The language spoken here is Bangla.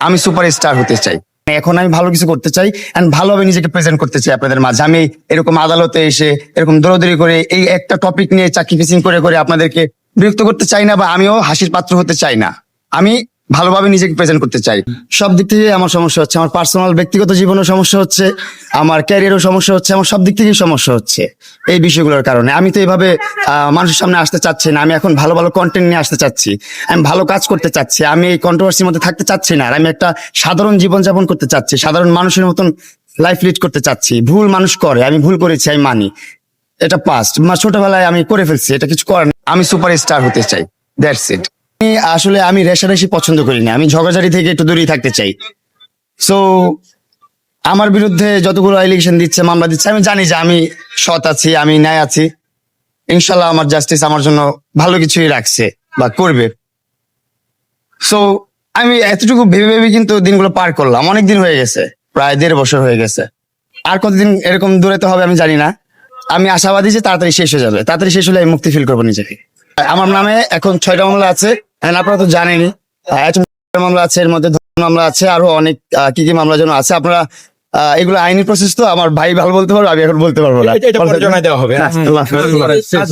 আমি সুপার স্টার হতে চাই। এখন আমি ভালো কিছু করতে চাই এন্ড ভালোভাবে নিজেকে প্রেজেন্ট করতে চাই আপনাদের মাঝে। আমি এরকম আদালতে এসে, এরকম দৌড়দৌড়ি করে, এই একটা টপিক নিয়ে চাকরি ফিসিং করে করে আপনাদেরকে বিরক্ত করতে চাই না বা আমিও হাসির পাত্র হতে চাই না। আমি ভালোভাবে নিজেকে প্রেজেন্ট করতে চাই। সব দিক থেকে আমার সমস্যা হচ্ছে, আমার পার্সোনাল ব্যক্তিগত জীবনেও সমস্যা হচ্ছে, আমার ক্যারিয়ারও সমস্যা হচ্ছে, আমার সব দিক থেকেই সমস্যা হচ্ছে এই বিষয়গুলোর কারণে। আমি তো এইভাবে মানুষের সামনে আসতে চাচ্ছি না, আমি এখন ভালো ভালো কন্টেন্ট নিয়ে আসতে চাচ্ছি। আমি ভালো কাজ করতে চাচ্ছি, আমি এই কন্ট্রোভার্সির মধ্যে থাকতে চাচ্ছি না, আর আমি একটা সাধারণ জীবনযাপন করতে চাচ্ছি, সাধারণ মানুষের মতন লাইফ লিড করতে চাচ্ছি। ভুল মানুষ করে, আমি ভুল করেছি, আমি মানি। এটা পাস্ট ছোটবেলায় আমি করে ফেলছি, এটা কিছু করার। আমি সুপার স্টার হতে চাই দ্যাটস ইট আসলে আমি রেশারেশি পছন্দ করি না। আমি ঝগড়াঝাড়ি থেকে একটু দূরেই থাকতে চাই। সো আমার বিরুদ্ধে যতগুলো এলিগেশন দিচ্ছে, মামলা দিচ্ছে, আমি জানি যে আমি সৎ আছি, আমি ন্যায় আছি। ইনশাল্লাহ আমার জাস্টিস আমার জন্য ভালো কিছুই রাখছে বা করবে। সো আমি এতটুকু ভেবে ভেবে কিন্তু দিনগুলো পার করলাম। অনেক দিন হয়ে গেছে, প্রায় দেড় বছর হয়ে গেছে। আর কতদিন এরকম দূরে তো হবে আমি জানি না। আমি আশাবাদী যে তাড়াতাড়ি শেষ হয়ে যাবে। তাড়াতাড়ি শেষ হলে আমি মুক্তি ফিল করব নিজেকে। আমার নামে এখন ছয়টা মামলা আছে। And আপনারা তো জানেনই মামলা আছে এর মধ্যে মামলা আছে আরও অনেক কি কি মামলা যেন আছে আপনারা আহ, এগুলো আইনি প্রসেস তো আমার ভাই ভালো বলতে পারব আমি এখন বলতে পারব না দেওয়া হবে হ্যাঁ? শেষ।